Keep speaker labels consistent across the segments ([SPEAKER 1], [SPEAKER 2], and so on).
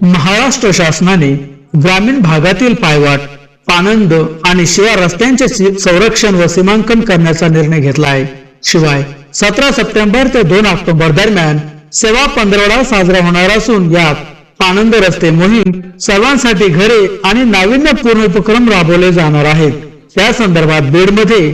[SPEAKER 1] महाराष्ट्र शासनाने ग्रामीण भागातील पायवाट पानंद आणि शिवाय रस्त्यांचे संरक्षण व सीमांकन करण्याचा निर्णय घेतला आहे. शिवाय सतरा सप्टेंबर ते दोन ऑक्टोबर दरम्यान सेवा पंधरवडा साजरा होणार असून यात पानंद रस्ते मोहीम सर्वांसाठी घरे आणि नाविन्यपूर्ण उपक्रम राबवले जाणार आहेत. त्या संदर्भात बीडमध्ये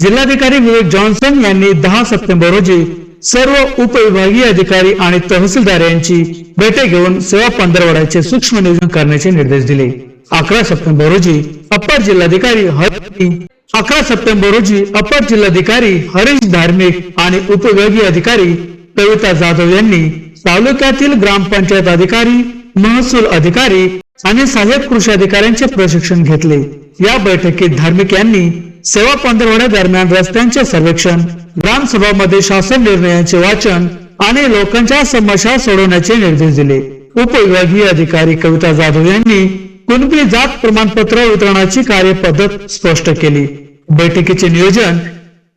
[SPEAKER 1] जिल्हाधिकारी विवेक जॉन्सन यांनी दहा सप्टेंबर रोजी सर्व उपविभागीय अधिकारी आणि तहसीलदार यांची बैठक घेऊन सेवा पंधरवड्याचे सूक्ष्म नियोजन करण्याचे निर्देश दिले. अकरा सप्टेंबर रोजी अप्पर जिल्हाधिकारी हरी अकरा सप्टेंबर रोजी अप्पर जिल्हाधिकारी हरीश धार्मिक आणि उपविभागीय अधिकारी कविता जाधव यांनी तालुक्यातील ग्रामपंचायत अधिकारी महसूल अधिकारी आणि सहाय्यक कृषी अधिकाऱ्यांचे प्रशिक्षण घेतले. या बैठकीत धार्मिक यांनी सेवा पंधरवड्या दरम्यान रस्त्यांचे सर्वेक्षण ग्रामसभामध्ये शासन निर्णयांचे वाचन आणि लोकांच्या समस्या सोडवण्याचे निर्देश दिले. उपविभागीय अधिकारी कविता जाधव यांनी कुणबी जात प्रमाणपत्र वितरणाची कार्यपद्धत स्पष्ट केली. बैठकीचे नियोजन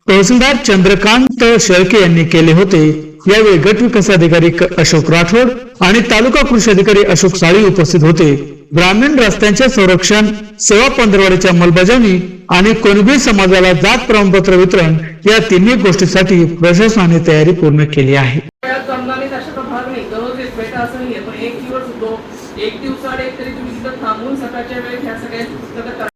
[SPEAKER 1] तहसीलदार चंद्रकांत शेळके यांनी केले होते. यावेळी गट विकास अधिकारी अशोक राठोड आणि तालुका कृषी अधिकारी अशोक साळी उपस्थित होते. ग्रामीण रस्त्यांचे संरक्षण सेवा पंधरवड्याची अंमलबजावणी आणि कुणबी समाजाला जात प्रमाणपत्र वितरण या तिन्ही गोष्टीसाठी प्रशासनाने तयारी पूर्ण केली आहे.
[SPEAKER 2] एक दिवसाआड एक तरी तुम्ही तिथं थांबून सकाळच्या वेळेत ह्या पुस्तकं